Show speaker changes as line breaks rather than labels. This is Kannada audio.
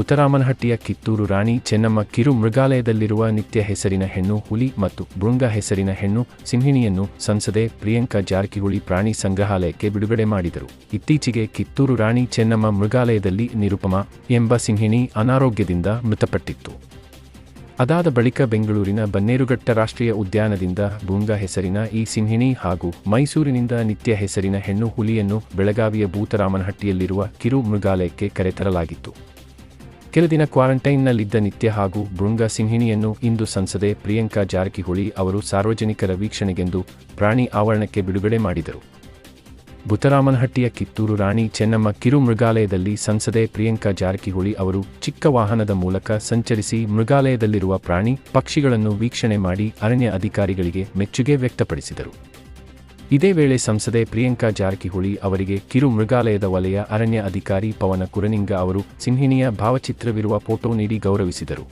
ಬುತರಾಮನಹಟ್ಟಿಯ ಕಿತ್ತೂರು ರಾಣಿ ಚೆನ್ನಮ್ಮ ಕಿರು ಮೃಗಾಲಯದಲ್ಲಿರುವ ನಿತ್ಯ ಹೆಸರಿನ ಹೆಣ್ಣು ಹುಲಿ ಮತ್ತು ಬೃಂಗ ಹೆಸರಿನ ಹೆಣ್ಣು ಸಿಂಹಿಣಿಯನ್ನು ಸಂಸದೆ ಪ್ರಿಯಾಂಕಾ ಜಾರಕಿಹೊಳಿ ಪ್ರಾಣಿ ಸಂಗ್ರಹಾಲಯಕ್ಕೆ ಬಿಡುಗಡೆ ಮಾಡಿದರು. ಇತ್ತೀಚೆಗೆ ಕಿತ್ತೂರು ರಾಣಿ ಚೆನ್ನಮ್ಮ ಮೃಗಾಲಯದಲ್ಲಿ ನಿರುಪಮ ಎಂಬ ಸಿಂಹಿಣಿ ಅನಾರೋಗ್ಯದಿಂದ ಮೃತಪಟ್ಟಿತ್ತು. ಅದಾದ ಬಳಿಕ ಬೆಂಗಳೂರಿನ ಬನ್ನೇರುಘಟ್ಟ ರಾಷ್ಟ್ರೀಯ ಉದ್ಯಾನದಿಂದ ಬೂಂಗ ಹೆಸರಿನ ಈ ಸಿಂಹಿಣಿ ಹಾಗೂ ಮೈಸೂರಿನಿಂದ ನಿತ್ಯ ಹೆಸರಿನ ಹೆಣ್ಣು ಹುಲಿಯನ್ನು ಬೆಳಗಾವಿಯ ಭೂತರಾಮನಹಟ್ಟಿಯಲ್ಲಿರುವ ಕಿರು ಮೃಗಾಲಯಕ್ಕೆ ಕರೆತರಲಾಗಿತ್ತು. ಕೆಲ ದಿನ ಕ್ವಾರಂಟೈನ್ನಲ್ಲಿದ್ದ ನಿತ್ಯ ಹಾಗೂ ಭೃಂಗ ಸಿಂಹಿಣಿಯನ್ನು ಇಂದು ಸಂಸದೆ ಪ್ರಿಯಾಂಕಾ ಜಾರಕಿಹೊಳಿ ಅವರು ಸಾರ್ವಜನಿಕರ ವೀಕ್ಷಣೆಗೆಂದು ಪ್ರಾಣಿ ಆವರಣಕ್ಕೆ ಬಿಡುಗಡೆ ಮಾಡಿದರು. ಬುತರಾಮನಹಟ್ಟಿಯ ಕಿತ್ತೂರು ರಾಣಿ ಚೆನ್ನಮ್ಮ ಕಿರು ಮೃಗಾಲಯದಲ್ಲಿ ಸಂಸದೆ ಪ್ರಿಯಾಂಕಾ ಜಾರಕಿಹೊಳಿ ಅವರು ಚಿಕ್ಕ ವಾಹನದ ಮೂಲಕ ಸಂಚರಿಸಿ ಮೃಗಾಲಯದಲ್ಲಿರುವ ಪ್ರಾಣಿ ಪಕ್ಷಿಗಳನ್ನು ವೀಕ್ಷಣೆ ಮಾಡಿ ಅರಣ್ಯ ಅಧಿಕಾರಿಗಳಿಗೆ ಮೆಚ್ಚುಗೆ ವ್ಯಕ್ತಪಡಿಸಿದರು. ಇದೇ ವೇಳೆ ಸಂಸದೆ ಪ್ರಿಯಾಂಕಾ ಜಾರಕಿಹೊಳಿ ಅವರಿಗೆ ಕಿರು ಮೃಗಾಲಯದ ವಲಯ ಅರಣ್ಯ ಅಧಿಕಾರಿ ಪವನ ಕುರನಿಂಗ ಅವರು ಸಿಂಹಿಣಿಯ ಭಾವಚಿತ್ರವಿರುವ ಫೋಟೋ ನೀಡಿ ಗೌರವಿಸಿದರು.